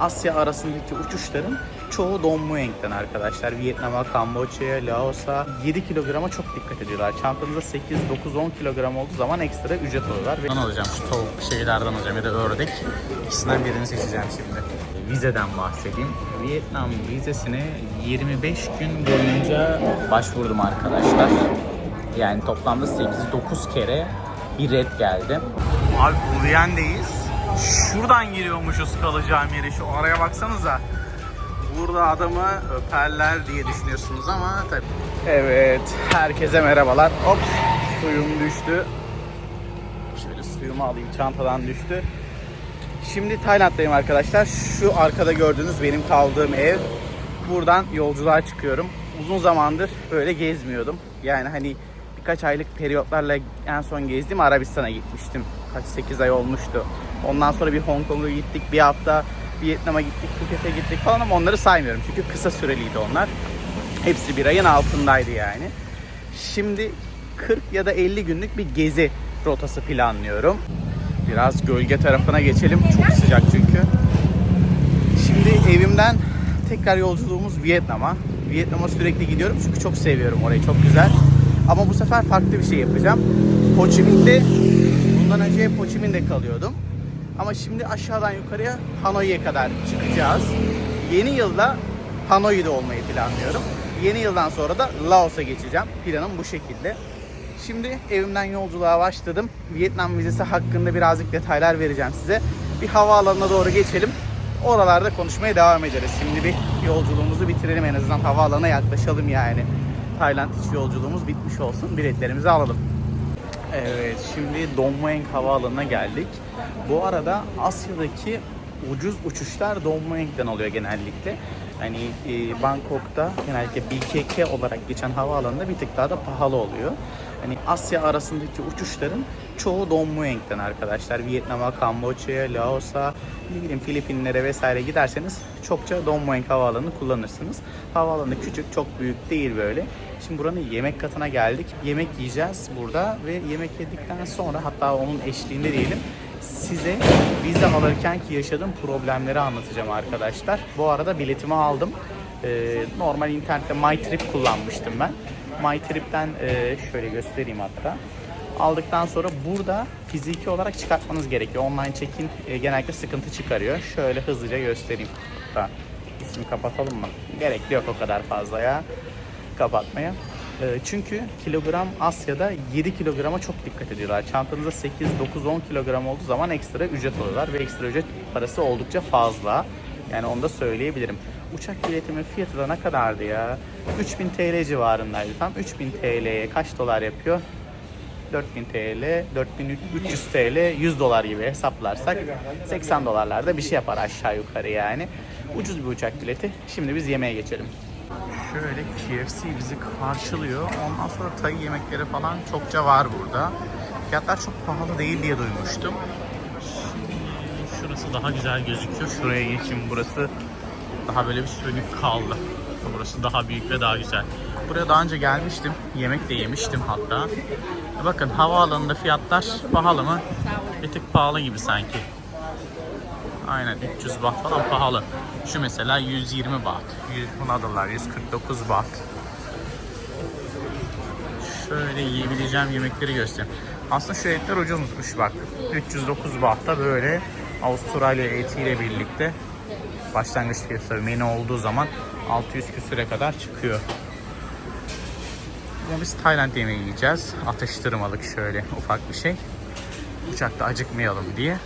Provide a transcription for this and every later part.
Asya arasındaki uçuşların çoğu Don Mueng'den arkadaşlar. Vietnam'a, Kamboçya'ya, Laos'a 7 kilograma çok dikkat ediyorlar. Çantanızda 8, 9, 10 kilogram olduğu zaman ekstra ücret alıyorlar. Ben alacağım şu tavuk şeylerden alacağım ya da ördek. İkisinden birini seçeceğim şimdi. Vizeden bahsedeyim. Vietnam vizesine 25 gün boyunca başvurdum arkadaşlar. Yani toplamda 8-9 kere bir red geldi. Abi Bulyen'deyiz. Şuradan giriyormuşuz kalacağım yere. Şu araya baksanıza. Burada adamı öperler diye düşünüyorsunuz ama tabii. Evet, herkese merhabalar. Hop, suyum düştü. Şöyle suyumu alayım, çantadan düştü. Şimdi Tayland'dayım arkadaşlar. Şu arkada gördüğünüz benim kaldığım ev. Buradan yolculuğa çıkıyorum. Uzun zamandır böyle gezmiyordum. Yani hani birkaç aylık periyotlarla en son gezdiğim Arabistan'a gitmiştim. Kaç 8 ay olmuştu. Ondan sonra bir Hong Kong'a gittik. Bir hafta Vietnam'a gittik, Phuket'e gittik falan ama onları saymıyorum. Çünkü kısa süreliydi onlar. Hepsi bir ayın altındaydı yani. Şimdi 40 ya da 50 günlük bir gezi rotası planlıyorum. Biraz gölge tarafına geçelim. Çok sıcak çünkü. Şimdi evimden tekrar yolculuğumuz Vietnam'a. Vietnam'a sürekli gidiyorum çünkü çok seviyorum orayı. Çok güzel. Ama bu sefer farklı bir şey yapacağım. Ho Chi Minh'de bundan önce hep Ho kalıyordum. Ama şimdi aşağıdan yukarıya Hanoi'ye kadar çıkacağız. Yeni yılda Hanoi'de olmayı planlıyorum. Yeni yıldan sonra da Laos'a geçeceğim. Planım bu şekilde. Şimdi evimden yolculuğa başladım. Vietnam vizesi hakkında birazcık detaylar vereceğim size. Bir havaalanına doğru geçelim. Oralarda konuşmaya devam ederiz. Şimdi bir yolculuğumuzu bitirelim en azından havaalanına yaklaşalım yani. Tayland iç yolculuğumuz bitmiş olsun. Biletlerimizi alalım. Evet, şimdi Don Mueang Havaalanı'na geldik. Bu arada Asya'daki ucuz uçuşlar Don Mueang'den oluyor genellikle. Hani e, Bangkok'ta genellikle BKK olarak geçen havaalanında bir tık daha da pahalı oluyor. Hani Asya arasındaki uçuşların çoğu Don Mueang'den arkadaşlar. Vietnam'a, Kamboçya'ya, Laos'a, ne bileyim Filipinlere vesaire giderseniz çokça Don Mueang havaalanını kullanırsınız. Havaalanı küçük, çok büyük değil böyle. Şimdi buranın yemek katına geldik. Yemek yiyeceğiz burada ve yemek yedikten sonra hatta onun eşliğinde diyelim size vize alırken ki yaşadığım problemleri anlatacağım arkadaşlar. Bu arada biletimi aldım. Ee, normal internette MyTrip kullanmıştım ben. MyTrip'ten e, şöyle göstereyim hatta. Aldıktan sonra burada fiziki olarak çıkartmanız gerekiyor. Online check-in e, genellikle sıkıntı çıkarıyor. Şöyle hızlıca göstereyim. Hatta ismi kapatalım mı? Gerekli yok o kadar fazla ya kapatmaya. Ee, Çünkü kilogram Asya'da 7 kilograma çok dikkat ediyorlar. Çantanızda 8, 9, 10 kilogram olduğu zaman ekstra ücret alıyorlar ve ekstra ücret parası oldukça fazla. Yani onu da söyleyebilirim. Uçak biletimin fiyatı da ne kadardı ya? 3000 TL civarındaydı tam. 3000 TL'ye kaç dolar yapıyor? 4000 TL, 4300 TL, 100 dolar gibi hesaplarsak 80 dolarlarda bir şey yapar aşağı yukarı yani. Ucuz bir uçak bileti. Şimdi biz yemeğe geçelim. Şöyle KFC bizi karşılıyor. Ondan sonra Thai yemekleri falan çokça var burada. Fiyatlar çok pahalı değil diye duymuştum. Şurası daha güzel gözüküyor. Şuraya geçeyim. Burası daha böyle bir sönük kaldı. Burası daha büyük ve daha güzel. Buraya daha önce gelmiştim. Yemek de yemiştim hatta. Bakın havaalanında fiyatlar pahalı mı? Bir tık pahalı gibi sanki. Aynen 300 baht falan pahalı. Şu mesela 120 baht. 100 buna dolar 149 baht. Şöyle yiyebileceğim yemekleri göstereyim. Aslında şu etler ucuzmuş bak. 309 bahta böyle Avustralya etiyle birlikte başlangıç fiyatı menü olduğu zaman 600 küsüre kadar çıkıyor. Ama biz Tayland yemeği yiyeceğiz. Atıştırmalık şöyle ufak bir şey. Uçakta acıkmayalım diye.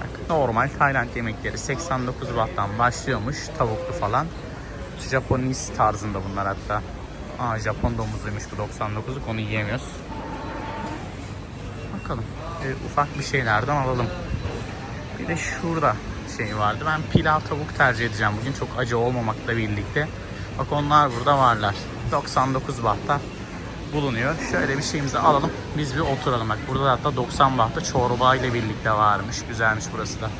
Bak, normal Tayland yemekleri 89 bahttan başlıyormuş. Tavuklu falan. Japonis tarzında bunlar hatta. Aa Japon domuzuymuş bu 99'luk onu yiyemiyoruz. Bakalım. Ee, ufak bir şeylerden alalım. Bir de şurada şey vardı. Ben pilav tavuk tercih edeceğim bugün. Çok acı olmamakla birlikte. Bak onlar burada varlar. 99 bahta bulunuyor. Şöyle bir şeyimizi alalım. Biz bir oturalım. Bak burada da hatta 90 bahta çorba ile birlikte varmış. Güzelmiş burası da.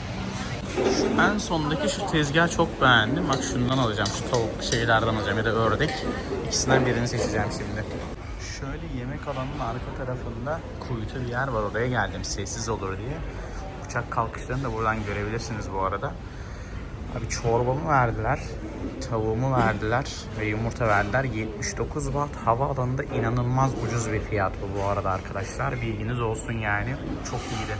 Şu en sondaki şu tezgah çok beğendim. Bak şundan alacağım. Şu tavuk şeylerden alacağım ya da ördek. İkisinden birini seçeceğim şimdi. Şöyle yemek alanının arka tarafında kuytu bir yer var. Oraya geldim sessiz olur diye. Uçak kalkışlarını da buradan görebilirsiniz bu arada. Abi çorbamı verdiler. Tavuğumu verdiler ve yumurta verdiler. 79 baht havaalanında inanılmaz ucuz bir fiyat bu bu arada arkadaşlar. Bilginiz olsun yani. Çok iyiydi.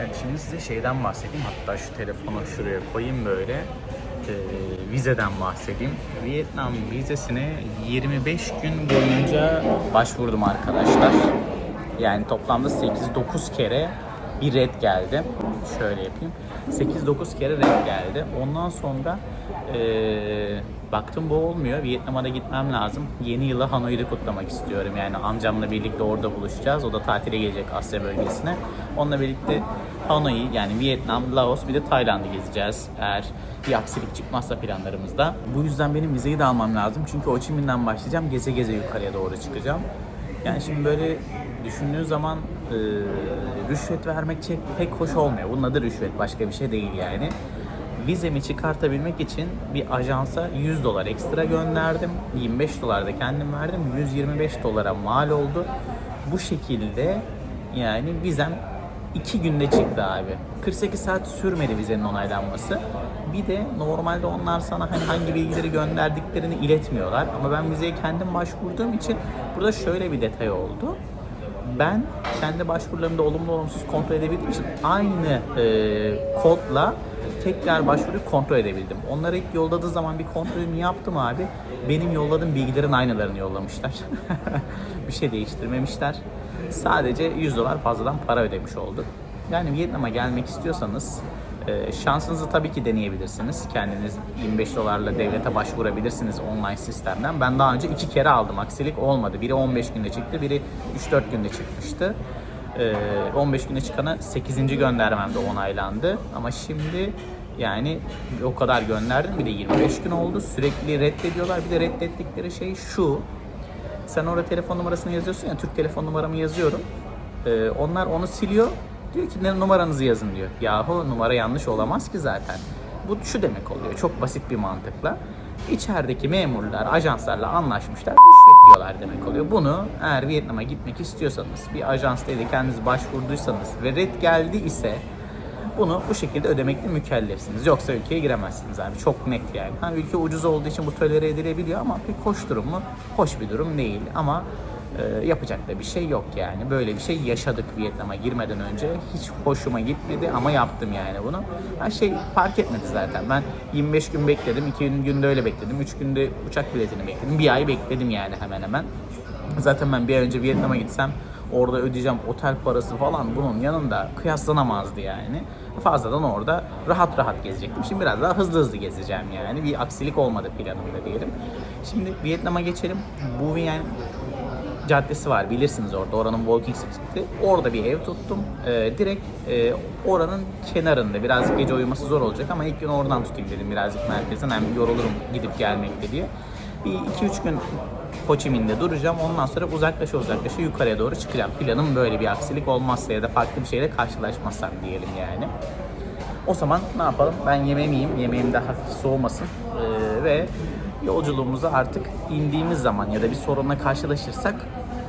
Evet şimdi size şeyden bahsedeyim. Hatta şu telefonu şuraya koyayım böyle. Ee, vizeden bahsedeyim. Vietnam vizesine 25 gün boyunca başvurdum arkadaşlar. Yani toplamda 8-9 kere bir red geldi. Şöyle yapayım. 8-9 kere red geldi. Ondan sonra ee, baktım bu olmuyor. Vietnam'a da gitmem lazım. Yeni yılı Hanoi'de kutlamak istiyorum. Yani amcamla birlikte orada buluşacağız. O da tatile gelecek Asya bölgesine. Onunla birlikte Hanoi yani Vietnam, Laos bir de Tayland'ı gezeceğiz. Eğer bir aksilik çıkmazsa planlarımızda. Bu yüzden benim vizeyi de almam lazım. Çünkü Ho Chi Minh'den başlayacağım. Geze geze yukarıya doğru çıkacağım. Yani şimdi böyle düşündüğün zaman e, rüşvet vermek pek hoş olmuyor. Bunun adı rüşvet başka bir şey değil yani. Vizemi çıkartabilmek için bir ajansa 100 dolar ekstra gönderdim. 25 dolar da kendim verdim. 125 dolara mal oldu. Bu şekilde yani vizem 2 günde çıktı abi. 48 saat sürmedi vizenin onaylanması. Bir de normalde onlar sana hani hangi bilgileri gönderdiklerini iletmiyorlar. Ama ben vizeye kendim başvurduğum için burada şöyle bir detay oldu ben kendi başvurularımda olumlu olumsuz kontrol edebildiğim için aynı e, kodla tekrar başvuruyu kontrol edebildim. Onlara ilk yolladığı zaman bir kontrolümü yaptım abi. Benim yolladığım bilgilerin aynılarını yollamışlar. bir şey değiştirmemişler. Sadece 100 dolar fazladan para ödemiş olduk. Yani Vietnam'a gelmek istiyorsanız e, şansınızı tabii ki deneyebilirsiniz. Kendiniz 25 dolarla devlete başvurabilirsiniz online sistemden. Ben daha önce iki kere aldım. Aksilik olmadı. Biri 15 günde çıktı, biri 3-4 günde çıkmıştı. E, 15 günde çıkana 8. göndermemde onaylandı. Ama şimdi yani o kadar gönderdim. Bir de 25 gün oldu. Sürekli reddediyorlar. Bir de reddettikleri şey şu. Sen orada telefon numarasını yazıyorsun ya, Türk telefon numaramı yazıyorum. Ee, onlar onu siliyor. Diyor ki numaranızı yazın diyor. Yahu numara yanlış olamaz ki zaten. Bu şu demek oluyor. Çok basit bir mantıkla. İçerideki memurlar, ajanslarla anlaşmışlar. Rüşvet diyorlar demek oluyor. Bunu eğer Vietnam'a gitmek istiyorsanız, bir ajans değil de kendiniz başvurduysanız ve red geldi ise bunu bu şekilde ödemekle mükellefsiniz. Yoksa ülkeye giremezsiniz abi. Çok net yani. Ha, ülke ucuz olduğu için bu tolere edilebiliyor ama pek hoş durum mu? Hoş bir durum değil. Ama e, yapacak da bir şey yok yani. Böyle bir şey yaşadık Vietnam'a girmeden önce. Hiç hoşuma gitmedi ama yaptım yani bunu. Her şey fark etmedi zaten. Ben 25 gün bekledim. 2 gün günde öyle bekledim. 3 günde uçak biletini bekledim. Bir ay bekledim yani hemen hemen. Zaten ben bir ay önce Vietnam'a gitsem orada ödeyeceğim otel parası falan bunun yanında kıyaslanamazdı yani. Fazladan orada rahat rahat gezecektim. Şimdi biraz daha hızlı hızlı gezeceğim yani. Bir aksilik olmadı planımda diyelim. Şimdi Vietnam'a geçelim. Bu yani caddesi var bilirsiniz orada oranın walking street'i. Orada bir ev tuttum. Ee, direkt e, oranın kenarında birazcık gece uyuması zor olacak ama ilk gün oradan tutayım dedim birazcık merkezden hem yorulurum gidip gelmekte diye. Bir 2-3 gün Ho Chi Minh'de duracağım. Ondan sonra uzaklaşa uzaklaşa yukarıya doğru çıkacağım. Planım böyle bir aksilik olmazsa ya da farklı bir şeyle karşılaşmazsam diyelim yani. O zaman ne yapalım? Ben yemeğimi yiyeyim. Yemeğim de hafif soğumasın. Ee, ve yolculuğumuza artık indiğimiz zaman ya da bir sorunla karşılaşırsak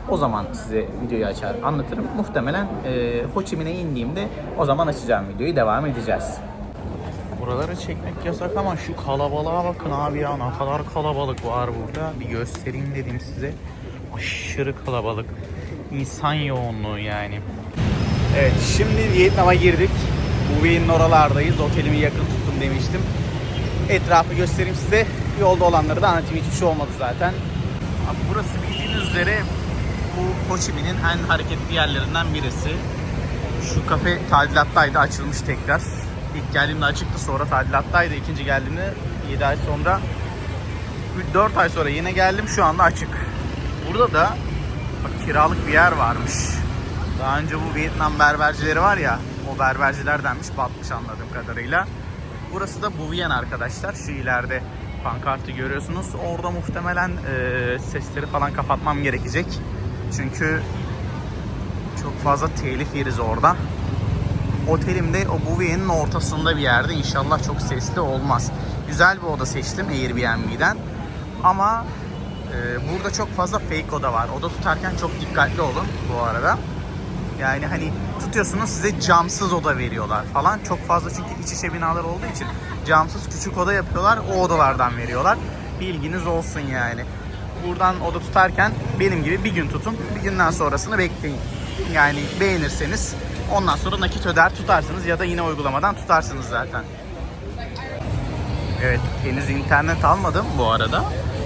o zaman size videoyu açar anlatırım. Muhtemelen e, Ho Chi Minh'e indiğimde o zaman açacağım videoyu. Devam edeceğiz. Buraları çekmek yasak ama şu kalabalığa bakın abi ya ne kadar kalabalık var burada. Bir göstereyim dedim size. Aşırı kalabalık. İnsan yoğunluğu yani. Evet şimdi Vietnam'a girdik. Vietnam'ın oralardayız. Otelimi yakın tuttum demiştim. Etrafı göstereyim size. Yolda olanları da anlatayım. Hiçbir şey olmadı zaten. Abi burası bildiğiniz üzere Ho en hareketli yerlerinden birisi. Şu kafe tadilattaydı. Açılmış tekrar. İlk geldiğimde açıktı sonra tadilattaydı. İkinci geldiğimde 7 ay sonra 4 ay sonra yine geldim şu anda açık. Burada da bak, kiralık bir yer varmış. Daha önce bu Vietnam berbercileri var ya o berbercilerdenmiş batmış anladığım kadarıyla. Burası da Buvien arkadaşlar. Şu ileride pankartı görüyorsunuz. Orada muhtemelen e, sesleri falan kapatmam gerekecek. Çünkü çok fazla telif yeriz orada. Otelim de o Buvien'in ortasında bir yerde. İnşallah çok sesli olmaz. Güzel bir oda seçtim Airbnb'den. Ama e, burada çok fazla fake oda var. Oda tutarken çok dikkatli olun bu arada. Yani hani tutuyorsunuz size camsız oda veriyorlar falan. Çok fazla çünkü iç içe binalar olduğu için camsız küçük oda yapıyorlar. O odalardan veriyorlar. Bilginiz olsun yani. Buradan oda tutarken benim gibi bir gün tutun. Bir günden sonrasını bekleyin. Yani beğenirseniz ondan sonra nakit öder tutarsınız ya da yine uygulamadan tutarsınız zaten. Evet henüz internet almadım bu arada.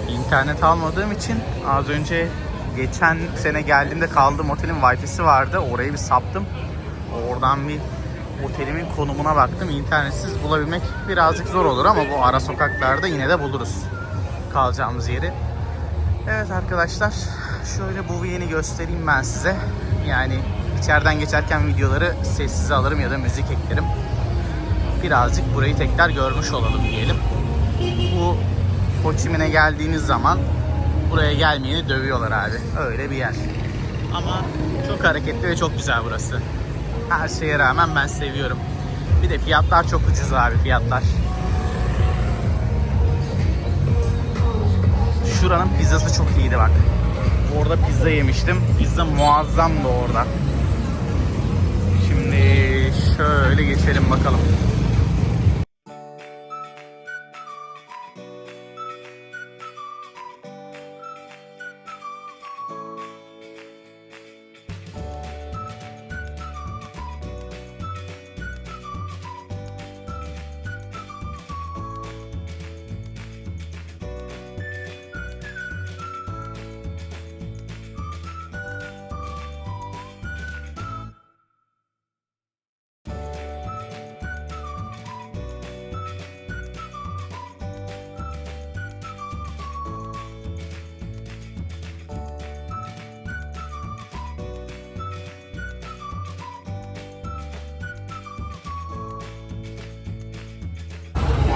İnternet almadığım için az önce geçen sene geldiğimde kaldığım otelin wifi'si vardı. Orayı bir saptım. Oradan bir otelimin konumuna baktım. İnternetsiz bulabilmek birazcık zor olur ama bu ara sokaklarda yine de buluruz kalacağımız yeri. Evet arkadaşlar şöyle bu yeni göstereyim ben size. Yani içeriden geçerken videoları sessize alırım ya da müzik eklerim. Birazcık burayı tekrar görmüş olalım diyelim. Bu Ho geldiğiniz zaman buraya gelmeyeni dövüyorlar abi. Öyle bir yer. Ama çok hareketli ve çok güzel burası. Her şeye rağmen ben seviyorum. Bir de fiyatlar çok ucuz abi fiyatlar. Şuranın pizzası çok iyiydi bak. Orada pizza yemiştim. Pizza muazzamdı orada. Şimdi şöyle geçelim bakalım.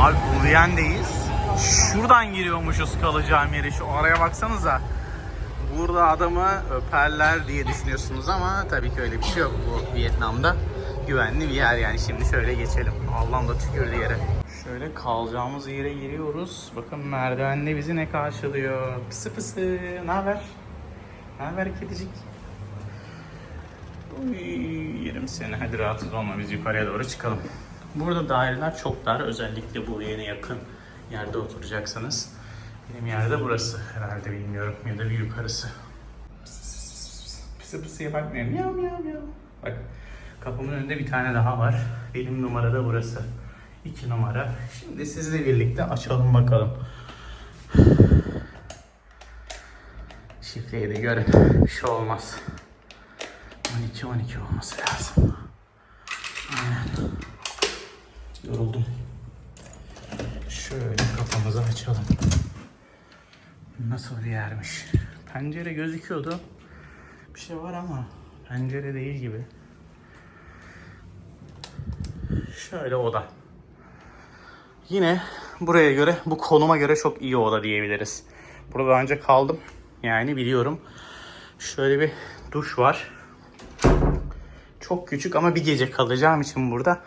Abi Bulyen'deyiz. Şuradan giriyormuşuz kalacağım yere. Şu araya baksanıza. Burada adamı öperler diye düşünüyorsunuz ama tabii ki öyle bir şey yok bu Vietnam'da. Güvenli bir yer yani. Şimdi şöyle geçelim. Allah'ım da tükürdü yere. Şöyle kalacağımız yere giriyoruz. Bakın merdivenle bizi ne karşılıyor. Pısı pısı. Ne haber? Ne haber kedicik? Uy, yerim seni. Hadi rahatsız olma. Biz yukarıya doğru çıkalım. Burada daireler çok dar. Özellikle bu yeni yakın yerde oturacaksanız. Benim yerde burası herhalde bilmiyorum. Ya da bir yukarısı. Pısı pısıya bakmıyor. Miyav miyav miyav. Bak kapımın önünde bir tane daha var. Benim numara da burası. 2 numara. Şimdi sizle birlikte açalım bakalım. Şifreyi de görün. Bir şey olmaz. 12 12 olması lazım. Aynen. Yoruldum. Şöyle kafamızı açalım. Nasıl bir yermiş. Pencere gözüküyordu. Bir şey var ama pencere değil gibi. Şöyle oda. Yine buraya göre, bu konuma göre çok iyi oda diyebiliriz. Burada daha önce kaldım. Yani biliyorum. Şöyle bir duş var. Çok küçük ama bir gece kalacağım için burada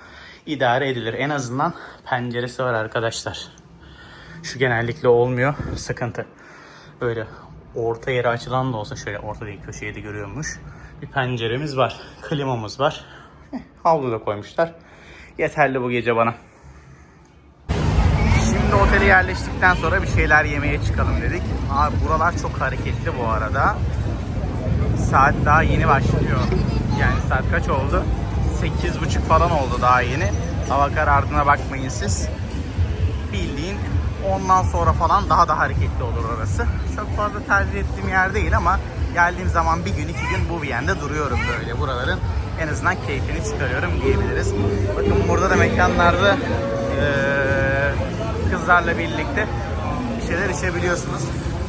idare edilir. En azından penceresi var arkadaşlar. Şu genellikle olmuyor. Sıkıntı. Böyle orta yere açılan da olsa şöyle orta değil köşeye de görüyormuş. Bir penceremiz var. Klimamız var. Heh, havlu da koymuşlar. Yeterli bu gece bana. Şimdi otele yerleştikten sonra bir şeyler yemeye çıkalım dedik. Abi buralar çok hareketli bu arada. Saat daha yeni başlıyor. Yani saat kaç oldu? 8.30 falan oldu daha yeni. Hava karardığına bakmayın siz. Bildiğin ondan sonra falan daha da hareketli olur orası. Çok fazla tercih ettiğim yer değil ama geldiğim zaman bir gün iki gün bu Viyen'de duruyorum böyle. Buraların en azından keyfini çıkarıyorum diyebiliriz. Bakın burada da mekanlarda eee, kızlarla birlikte bir şeyler içebiliyorsunuz.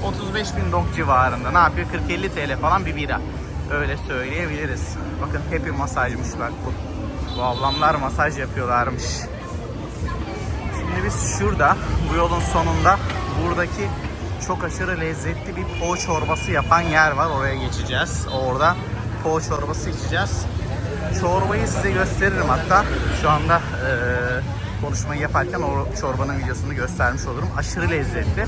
35 bin dong civarında. Ne yapıyor? 40-50 TL falan bir bira. Öyle söyleyebiliriz. Bakın hepi masajmış bak bu. Bu ablamlar masaj yapıyorlarmış. Şimdi biz şurada bu yolun sonunda buradaki çok aşırı lezzetli bir poğu çorbası yapan yer var. Oraya geçeceğiz. Orada poğu çorbası içeceğiz. Çorbayı size gösteririm hatta. Şu anda eee konuşmayı yaparken o çorbanın videosunu göstermiş olurum. Aşırı lezzetli.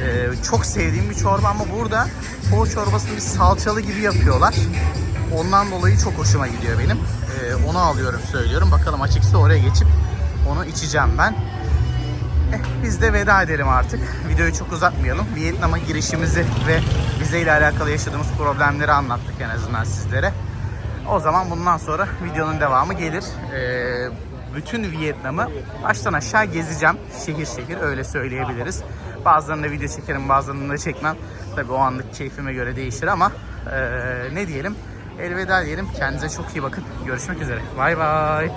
Eee, çok sevdiğim bir çorba ama burada poğu çorbasını bir salçalı gibi yapıyorlar. Ondan dolayı çok hoşuma gidiyor benim. Ee, onu alıyorum söylüyorum. Bakalım açıksa oraya geçip onu içeceğim ben. Eh, biz de veda edelim artık. Videoyu çok uzatmayalım. Vietnam'a girişimizi ve vizeyle alakalı yaşadığımız problemleri anlattık en azından sizlere. O zaman bundan sonra videonun devamı gelir. Ee, bütün Vietnam'ı baştan aşağı gezeceğim. Şehir şehir öyle söyleyebiliriz. Bazılarında video çekerim bazılarında çekmem. Tabii o anlık keyfime göre değişir ama ee, ne diyelim. Elveda diyelim. Kendinize çok iyi bakın. Görüşmek üzere. Bay bay.